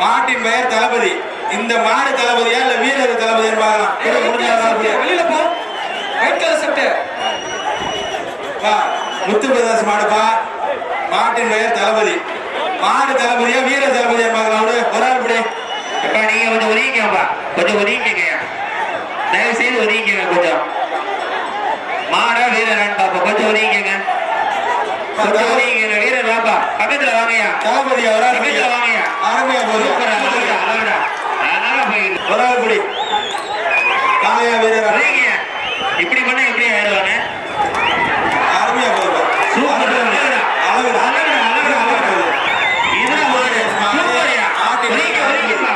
மாட்டின் பெயர் தளபதி. இந்த மாடு தளபதியா இல்ல வீரர் தளபதியா பார்க்கலாம். வெளியில போ ஒயிட் கலர் சட்டை பா முத்து பிரதேச மாடுப்பா. மாட்டின் பெயர் தளபதி. மாடு தளபதியா வீர தளபதியா பார்க்கலாம். ஒரு ஆள் விடு அப்பா நீங்க கொஞ்சம் ஒதுங்கிக்கப்பா கொஞ்சம் ஒதுங்கிக்கங்க. தயவு செய்து ஒதுங்கிக்கங்க கொஞ்சம். மாடா வீரரான்னு பாப்பா கொஞ்சம் ஒதுங்கிக்கங்க. ஒதுங்கிக்கங்க வீரர் வாப்பா. பக்கத்துல வாங்கய்யா. தளபதியா ஒரு ஆள் பக்கத்துல வாங்கய்யா. அருமையா போகுது. சூப்பரா அழகா போயிடுது ஒரு ஆள் குடி காளையா வீரர். ஒதுங்கிங்க இப்படி பண்ணா எப்படி ஆயிடுவாங்க அருமையா போகுது சூப்பர் அழகுடா அழகுடா அழகுடா அழகுடா அழகுடா இதுதான் மாடு சூப்பர்யா ஒதுங்க ஒதுங்கப்பா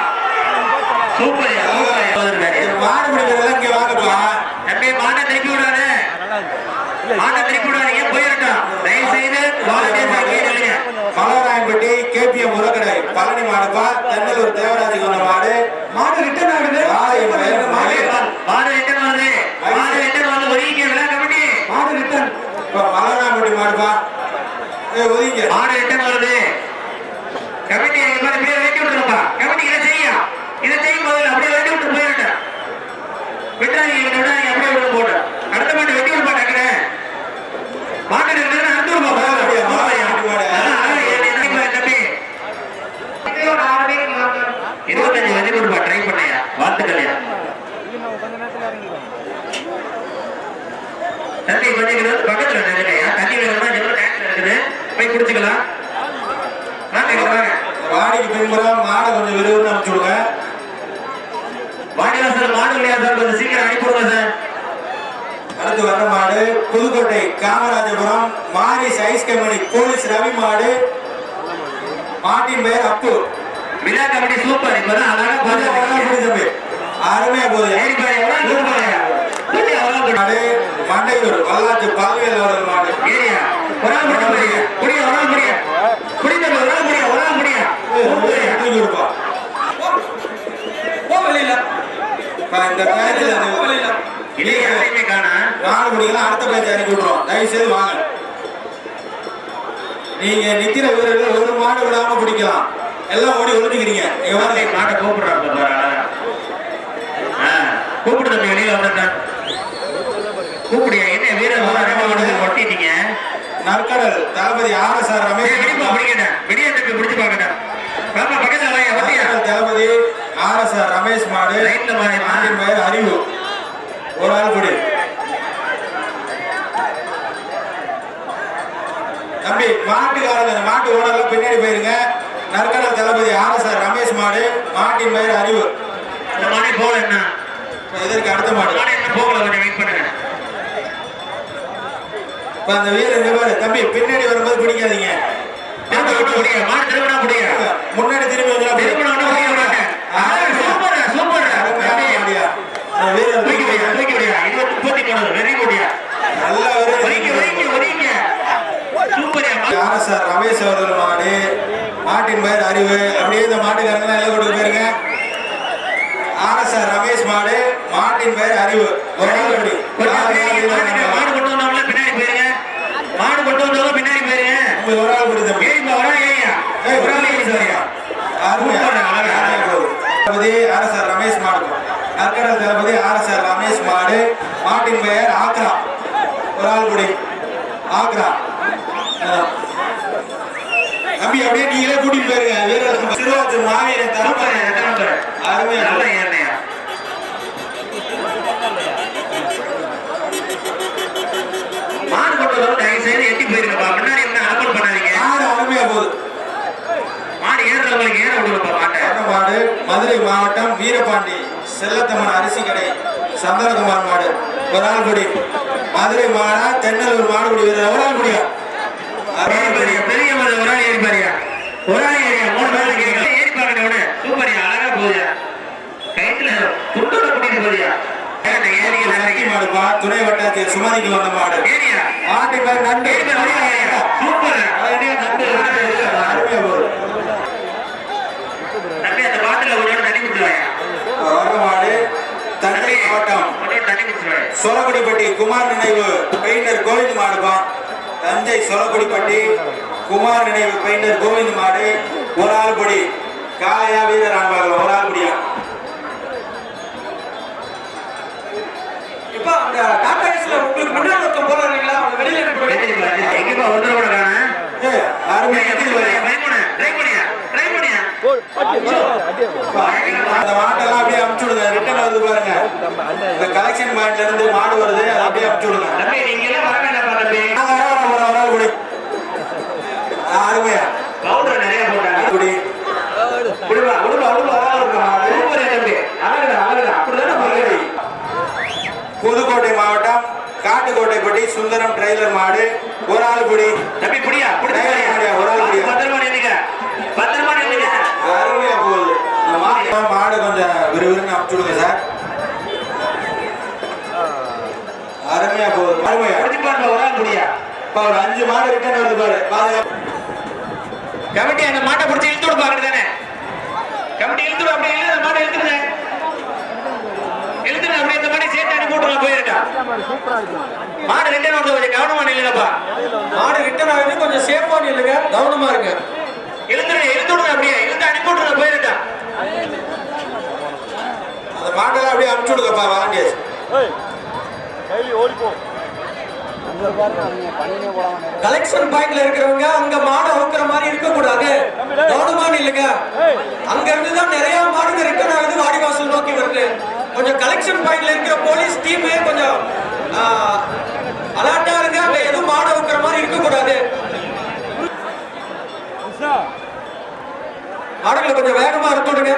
சூப்பர்யா சூப்பர்யா இந்த மாடு பிடிக்கிறதெல்லாம் இங்க வாங்கப்பா தம்பி மாட்டை திருப்பி விடாத மாட்டை திருப்பி விடாதீங்க போயிடட்டும் தயவு செய்து வாலண்டியர்ஸ் அங்கேயே நில்லுங்க கேபிஎம் உரக்கடை பழனி மாடுப்பா தென்னலூர் தேவராஜுக்கு வந்த மாடு. மாடு ரிட்டர்ன் ஆகுது மாடு ரிட்டர்ன் வருது மாடு ரிட்டர்ன் வந்து ஒதுங்கிக்க விழா கமிட்டி. மாடு ரிட்டர்ன் மலராயன்பட்டி மாடுப்பா. ஒதுங்க மாடு ரிட்டர்ன் வருது கமிட்டி இந்த மாதிரி இப்படியே வெட்டி விட்டுருப்பா கமிட்டி இதை செய்யா இதை செய்யும் போது அப்படியே வெட்டி விட்டு போயிடட்டும் விட்டுறாதீங்க இதை விடாதீங்க அப்படியே விட்டு போட்டு அடுத்த மாட்டு வெட்டி விட மாட்டாங்க மாட்டு ரிட்டர்ன் அடுத்து விடுப்பா அப்படியே, மாடு, மாடு. அதான், அதான், என்னை நினைப்பா, தம்பி இருபத்தஞ்சு வந்து கொடுப்பா ட்ரை பண்ணையா வாழ்த்துக்கள்யா தண்ணி கொஞ்சம் பக்கத்துல நினைக்கையா தண்ணி வேணும்னா எவ்வளவு டேங்க்ல இருக்குது. போய் குடிச்சுக்கலாம். வாடிக்கு மாடை கொஞ்சம் விறுவிறுன்னு அனுப்பிச்சு விடுங்க. வாடிலாம் சார் மாடு இல்லையா சார்? கொஞ்சம் சீக்கிரம் அனுப்பி விடுங்க சார். அடுத்து வர்ற மாடு புதுக்கோட்டை காமராஜபுரம் மாரிஸ் ஐஸ் கம்பெனி போலீஸ் ரவி மாடு. மாட்டின் பெயர் அப்பு விழா கமிட்டி சூப்பர். இப்பதான் அழகா பார்த்து அருமையா போகுது. மாடு மண்டையூர் வல்லாத்து பால்வேல் அவர்கள் ஏரியா ஒரு முடிய முடிய ஒரு முடிய ஒரு முடிய ஒரு முடிய இந்த பேச்சில் போ வெளியில. இல்லையே யாரையுமே காணா நாலு மணிக்கெல்லாம் அடுத்த பேச்சு அனுப்பி விட்டுருவோம் தயவு செய்து வாங்க. நீங்க நிக்கிற வீரர்கள் ஒரு மாடு விடாம பிடிக்கலாம். எல்லாம் ஓடி வார்த்தை வாங்க. மாட்டை கூப்பிடுறாங்க பாரு அழகா. ஆ, கூப்பிடு தம்பி வெளியில வந்துட்டான் கூப்பிடியா என்ன வீரர் வந்து ரெண்டு மணிக்கு ஒட்டிட்டீங்க. நற்கடல் தளபதி ஆர் எஸ் ஆர் ரமேஷ் வெளியே தம்பி பிடிச்சு பார்க்கட்டேன் பாப்பா பக்கத்துல தளபதி ஆர் எஸ் ஆர் ரமேஷ் மாடு. ரைட்ல மாட்டின் பெயர் அறிவு. ஒரு ஆள் கொடு. தம்பி மாட்டுக்காரங்க மாட்டு ஓனர்லாம் பின்னாடி போயிருங்க. நற்கடல் தளபதி ஆர் எஸ் ஆர் ரமேஷ் மாடு. மாட்டின் பெயர் அறிவு. இந்த மாதிரி போல என்ன? இதற்கு அடுத்த மாடு? மாடு என்ன போகல கொஞ்சம் வெயிட் பண்ணுங்க. இப்ப அந்த வீரர் பாரு. தம்பி பின்னாடி வரும்போது பிடிக்காதீங்க. முன்னாடி திரும்பி ஆர்எஸ்ஆர் ரமேஷ் அவர்கள் மாடு மாட்டின் பெயர் அறிவு. அப்படியே இந்த மாட்டுக்காரங்க எல்லாம் கொடுக்க போயிருங்க ஆர்எஸ்ஆர் ரமேஷ் மாடு. மாட்டின் பெயர் அறிவு ஒரு நாள் அப்படி கொஞ்சம் பின்னாடி மாட்டுக்கு மாடு கொண்டு வந்தவங்கள பின்னாடி போயிருங்க மாடு கொண்டு வந்தவங்க பின்னாடி ஒரு ஆள் ஒரு ஆள் ஏய், ஒரு ஆள் சரியா ஆர்எஸ்ஆர் ரமேஷ் மாடு. நற்கடல் தளபதி ரமேஷ் மாடு. மாட்டின் பெயர் ஆக்ரா. ஒரு ஆள் கொடு. ஆக்ரா. தம்பி அப்படியே நீங்களே கூட்டிட்டு போயிருங்க. வீரர் சிறுவாச்சு மாவீரன் தரப்பா அருமையா நல்ல மாடு கொண்டு தயவு செய்து எட்டி போயிருங்கப்பா முன்னாடி என்ன அலம்பல் பண்ணாதீங்க மாடு அருமையா போகுது மாடு ஏறுறவங்களுக்கு ஏற விடுங்கப்பா மாட்டை மாடு மதுரை மாவட்டம் வீரபாண்டி செல்லத்தம்மன் அரிசி கடை சந்தனகுமார் மாடு ஒரு ஆள் குடி. மதுரை மாடா தென்னலூர் மாடுகுடி வீரர் ஒரு ஆள் குடியா? பெரிய ஒரு ஆள் ஏறி பாரியா. ஒரு ஆள் ஏறியா? மூணு பேர்ல கேட்கல ஏறி பாருங்க அவனு சூப்பரியா அழகா போகுதியா? கைத்துல துண்டோட கூட்டிட்டு போறியா மாடுப்பா துணை வட்டாட்சியர் சுமதிக்கு வந்த மாடு. ஏரியா மாட்டின் பேர் பாரு ஏரியா சூப்பர் மாவட்டம் குமார் நினைவு பெயிண்டர் கோவிந்த் மாடுப்பா தஞ்சை சொலக்குடிப்பட்டி குமார் நினைவு பெயிண்டர் கோவிந்த் மாடு. ஒரு ஆள் பொடி காளையா வீரர் ஆண்பார்கள் ஒரு ஆள் பொடியா இப்ப அந்த டாடா ஏஸ்ல உங்களுக்கு முன்னாடி ஒருத்தன் போறாருங்களா அவங்க வெளியில அனுப்பி விடுங்க. எங்கப்பா ஒருத்தர் கூட காணா ஏய், அருமையா எப்படி வருது? ட்ரை பண்ணு ட்ரை பண்ணியா ட்ரை பண்ணியா அந்த மாட்டெல்லாம் அப்படியே அமுச்சு விடுங்க ரிட்டர்ன் வருது பாருங்க இந்த கலெக்ஷன் பாயிண்ட்ல இருந்து மாடு வருது அதை அப்படியே அமுச்சு விடுங்க குடி. அருமையா பவுடர் நிறைய போட்டாங்க குடி விடுவா விடுவா விடுவா மாடு புதுக்கோட்டை மாவட்டம் காட்டுக்கோட்டைப்பட்டி சுந்தரம் டிரைலர் மாடு ஒரு ஆள் குடி தம்பி புடியா புடிச்சு டேய், போறியா? ஒரு ஆள் புடியா. பத்திரமா நின்னுக்க பத்திரமா நின்னுக்க அருமையா போகுது இந்த மாடு மாடு கொஞ்சம் விறுவிறுன்னு அமுச்சு விடுங்க சார் அருமையா போகுது அருமையா புடிச்சு பாருங்க ஒரு ஆள் புடியா இப்ப ஒரு அஞ்சு மாடு ரிட்டர்ன் வருது பாரு. பாருங்க கமிட்டி அந்த மாட்டை பிடிச்சி இழுத்து விடு பாக்குறது தானே. கமிட்டி இழுத்து விடு அப்படியே இழுத்து அந்த மாட்டை இழுத்துருங்க இழுத்துங்க அப்படியே இந்த மாட்டை சேர்த்து அனுப்பி விட்டுருங்க போயிருக்கா மாடு ரெண்டே வந்து கொஞ்சம் கவனமா நில்லுங்கப்பா. மாடு ரிட்டர்ன் ஆகுது கொஞ்சம் சேஃபா நில்லுங்க. கவனமா இருங்க. இழுத்துருங்க இழுத்து விடுங்க அப்படியே. இழுத்து அனுப்பி விட்டுருங்க போயிருக்கா அந்த மாட்டெல்லாம் அப்படியே அமுச்சு விடுங்கப்பா வாலண்டியர்ஸ் கலெக்ஷன் பாயிண்ட்ல இருக்கிறவங்க அங்க மாடு அவுக்குற மாதிரி இருக்க கூடாது கவனமா நில்லுங்க. அங்க இருந்து தான் நிறைய மாடுங்க ரிட்டர்ன் ஆகுது வாடிவாசல் நோக்கி வருது. கொஞ்சம் கலெக்ஷன் பாயிண்ட்ல இருக்கிற போலீஸ் டீம் கொஞ்சம் அலர்ட்டா இருங்க. அங்க எதுவும் மாடு அவுக்குற மாதிரி இருக்க கூடாது மாடுகளை கொஞ்சம் வேகமா எடுத்துடுங்க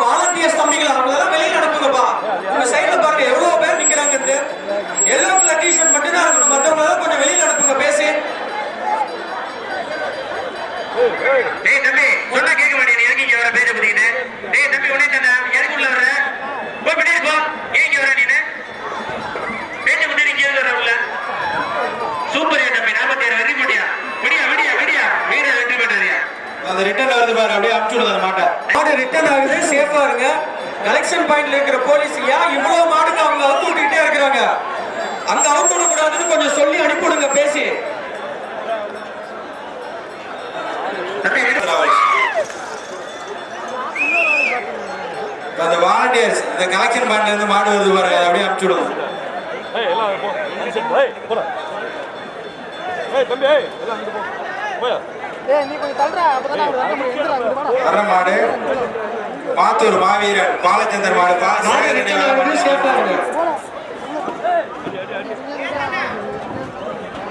வாலண்டியர்ஸ் தம்பிங்களா அவங்களெல்லாம் வெளியில அனுப்புங்கப்பா இந்த சைடுல பாருங்க எவ்வளவு பேர் நிக்கிறாங்கன்னு எல்லோ கலர் டிஷர்ட் மட்டும் தான் இருக்கணும் எல்லாம் கொஞ்சம் வெளியில அனுப்புங்க பேசி. டேய் தம்பி சொன்னா கேட்க மாட்டேங்க எதுக்கு இங்க வர பேச புடிக்கிட்டு டேய் தம்பி உடனே தந்தா எதுக்கு உள்ள வர்ற போய் பின்னாடி போ ஏன் இங்க வர நீனு பேச்ச முன்னாடி இங்க வர உள்ள சூப்பர் தம்பி நாற்பத்தி ஏழு வெற்றி போட்டியா விடியா விடியா விடியா வீர வெற்றி பெற்றாரியா அந்த ரிட்டர்ன் வருது பாரு அப்படியே அமுச்சு விடுங்க அந்த மாட்டை மாடு ரிட்டர்ன் ஆகுது சேஃபா இருங்க. கலெக்ஷன் பாயிண்ட்ல இருக்கிற போலீஸ் ஏன் இவ்வளவு மாடுங்க அவங்க அவுத்து விட்டுக்கிட்டே இருக்கிறாங்க? அங்க அவுத்து விடக்கூடாதுன்னு கொஞ்சம் சொல்லி அனுப்பிவிடுங்க பேசி. அந்த வாலண்டியர்ஸ் இந்த கலெக்ஷன் பாயிண்ட்ல இருந்து மாடு வருது பாரு அப்படியே அமுச்சு விடுங்க. ஏய் தம்பி ஏய் எல்லாம் போ. போயா? ஏய் நீ கொஞ்சம் தள்ளுறா அப்பதான் அவர் வர மாடு மாத்தூர் மாவீரன் பாலச்சந்தர் மாடு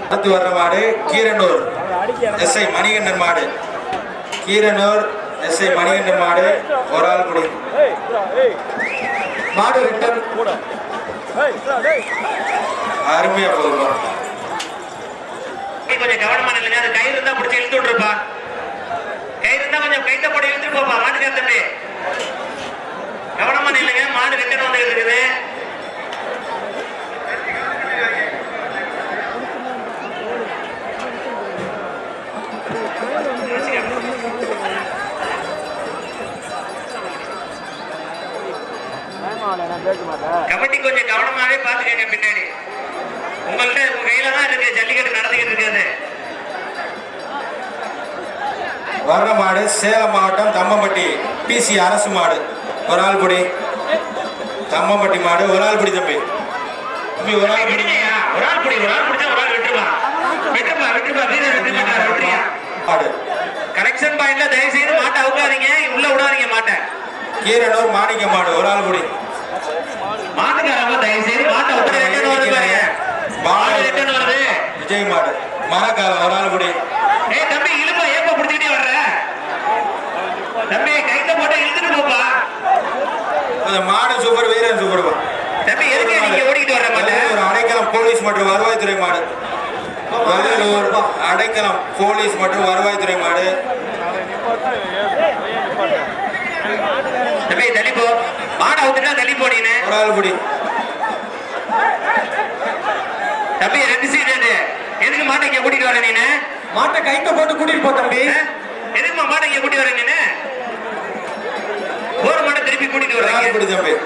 அடுத்து வர்ற மாடு கீரனூர். எஸ்ஐ மணிகண்டன் மாடு. கீரனூர் எஸ்ஐ மணிகண்டன் மாடு. ஒரு ஆள் குடி. ஏய் இதா, ஏய் மாடு ரிட்டர்ன் போடா ஏய். நீ கொஞ்சம் கவனமா நில்லுங்க அது கயிறு இருந்தா பிடிச்சி இழுத்து விட்டுருப்பா. கயிறு இருந்தா கொஞ்சம் கைத்த போட இழுத்துட்டு போப்பா. மாட்டு தம்பி கவனமா நில்லுங்க. மாடு ரிட்டர்ன் வந்து இருக்குது கபடி கொஞ்சம் கவனமாவே பாத்துக்கங்க பின்னாடி உங்கள்ட்ட உங்க கையில தான் இருக்கு ஜல்லிக்கட்டு நடந்துகிட்டு இருக்காது வர்ற மாடு சேலம் மாவட்டம் தம்மம்பட்டி பிசி அரசு மாடு. ஒரு ஆள் குடி தம்மம்பட்டி மாடு ஒரு ஆள் குடி தம்பி. தம்பி ஒரு ஆள் விடுங்கய்யா. ஒரு ஆள் பிடி ஒரு ஆள் பிடிச்சா ஒரு ஆள் விட்டுருப்பா விட்டுருப்பா விட்டுருப்பா வீரர் விட்டு மாட்டாரு விட்டுறியா மாடு. பாயிண்ட்ல தயவு செய்து மாட்டை அவுக்காதீங்க. உள்ள விடாதீங்க மாட்டை. கீரனூர் மாணிக்க மாடு ஒரு ஆள் குடி மாட்டுக்காரங்க தயவு செய்து மாட்டை விட்டு வருது பாருங்க. மாடு ரிட்டர்ன் வருது. விஜய் மாடு. மரக்காலம் ஒரு ஆள் குடி ஏய் தம்பி இழுப்பா ஏப்பா பிடிச்சிக்கிட்டே வர்ற தம்பி கைத்த போட்டு இழுத்துட்டு போப்பா அந்த மாடு சூப்பர் வீரன் சூப்பர் தம்பி எதுக்கு நீங்க ஓடிக்கிட்டு வர்ற மாட்டை ஒரு அடைக்கலம் போலீஸ் மற்றும் வருவாய்த்துறை மாடு. வெள்ளலூர் அடைக்கலம் போலீஸ் மற்றும் வருவாய்த்துறை மாடு. தம்பி தள்ளி போ. மாடை அவுத்துட்டா தள்ளி போ நீனு. ஒரு ஆள் குடி தம்பி ரெண்டு சீட் எதுக்கு மாட்டை இங்க கூட்டிட்டு வர நீனு? மாட்டை கைத்த போட்டு கூட்டிட்டு போ தம்பி? எதுக்குமா மாட்டை இங்க கூட்டி வர நீனு? கூட்டிட்டு வர்றாங்க. கூட்டிட்டு போய்